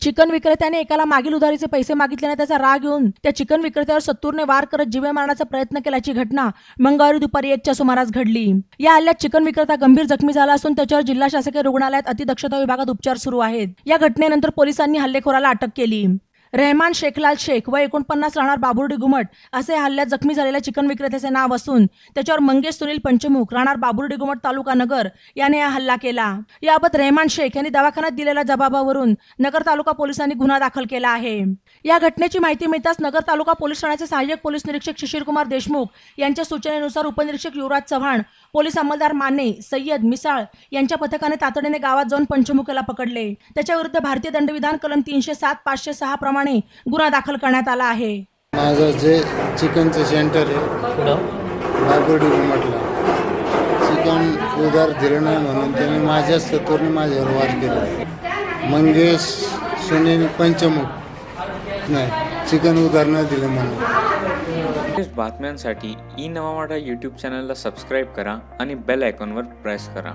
Chicken विक्रेत्याने एकाला मागील उधारीचे पैसे मागितल्याने त्याचा राग येऊन त्या चिकन विक्रेत्यावर सत्तूरने वार करत जीवे मारण्याचा प्रयत्न केल्याची घटना मंगळवारी दुपारी एकच्या सुमारास घडली. या हल्ल्यात चिकन विक्रेता गंभीर जखमी झाला असून त्याच्यावर जिल्हा शासकीय रुग्णालयात अतिदक्षता विभागात उपचार सुरू आहेत. या घटनेनंतर पोलिसांनी हल्लेखोराला अटक केली. रेहमान शेखलाल शेख व एकोणपन्नास राहणार बाबुर्डी घुमट असे हल्ल्यात जखमी झालेल्या चिकन विक्रेत्याचे नाव असून त्याच्यावर मंगेश सुनील पंचमुख राहणार बाबुर्डी घुमट तालुका नगर याने हा हल्ला केला. याबाबत रेहमान शेख यांनी दवाखान्यात दिलेल्या जबाबावरून नगर तालुका पोलिसांनी गुन्हा दाखल केला आहे. या घटनेची माहिती मिळताच नगर तालुका पोलीस ठाण्याचे सहाय्यक पोलीस निरीक्षक शिशिरकुमार देशमुख यांच्या सूचनेनुसार उपनिरीक्षक युवराज चव्हाण पोलीस अंमलदार माने सय्यद मिसाळ यांच्या पथकाने तातडीने गावात जाऊन पंचमुखेला पकडले. त्याच्या विरुद्ध भारतीय दंडविधान कलम तीनशे सात पाचशे सहा प्रमाणे गुन्हा दाखल करण्यात आला आहे. माझं जे चिकनचं सेंटर आहे म्हटलं चिकन उधार दिलं नाही म्हणून त्यांनी माझ्या सत्वरने माझ्यावर वार केला. मंगेश सुनील पंचमुख. नाही चिकन उधार न दिलं म्हणून. लेटेस्ट बातम्यांसाठी ई नवा मराठा यूट्यूब चॅनलला सबस्क्राईब करा आणि बेल आयकॉनवर प्रेस करा.